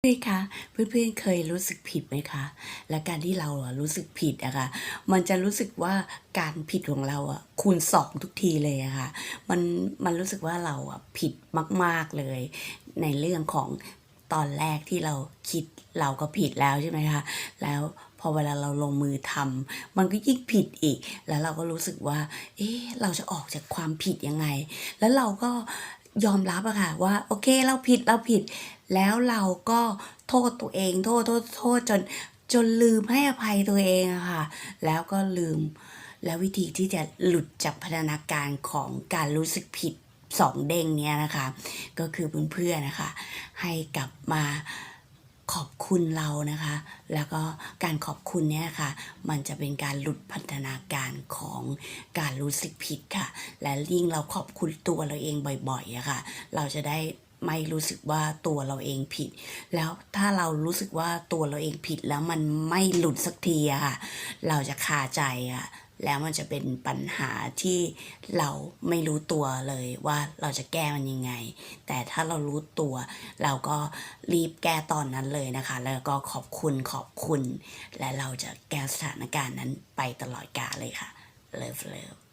เพื่อนคะเพื่อนๆเคยรู้สึกผิดไหมคะ และการที่เราอะรู้สึกผิดอะค่ะ มันจะรู้สึกว่าการผิดของเราอะคูณสองทุกทีเลยอะค่ะ มันมันรู้สึกว่าเราอะผิดมาก ๆเลย ในเรื่องของตอนแรกที่เราคิดเราก็ผิดแล้วใช่ไหมคะแล้วพอเวลาเราลงมือทำมันก็ยิ่งผิดอีก แล้วเราก็รู้สึกว่า เอ๊ะเราจะออกจากความผิดยังไง แล้วเราก็ยอมรับอะค่ะว่าโอเคเราผิดเราผิด แล้วเราก็โทษตัวเอง โทษโทษโทษจนจนลืมให้อภัยตัวเองอะค่ะ แล้วก็ลืม แล้ววิธีที่จะหลุดจากพัฒนาการของการรู้สึกผิดสองเด้งเนี้ยนะคะ ก็คือเพื่อนๆนะคะ ให้กลับมาขอบคุณเรานะคะ แล้วก็การขอบคุณเนี่ยค่ะ มันจะเป็นการหลุดพัฒนาการของการรู้สึกผิดค่ะ และยิ่งเราขอบคุณตัวเราเองบ่อยๆอะค่ะ เราจะได้ ไม่รู้สึกว่าตัวเราเองผิด แล้วถ้าเรารู้สึกว่าตัวเราเองผิดแล้วมันไม่หลุดสักทีอะค่ะ เราจะคาใจอะแล้วมันจะเป็นปัญหาที่เราไม่รู้ตัวเลยว่าเราจะแก้มันยังไง แต่ถ้าเรารู้ตัว เราก็รีบแก้ตอนนั้นเลยนะคะ แล้วก็ขอบคุณขอบคุณ และเราจะแก้สถานการณ์นั้นไปตลอดกาลเลยค่ะ เลิฟเลิฟ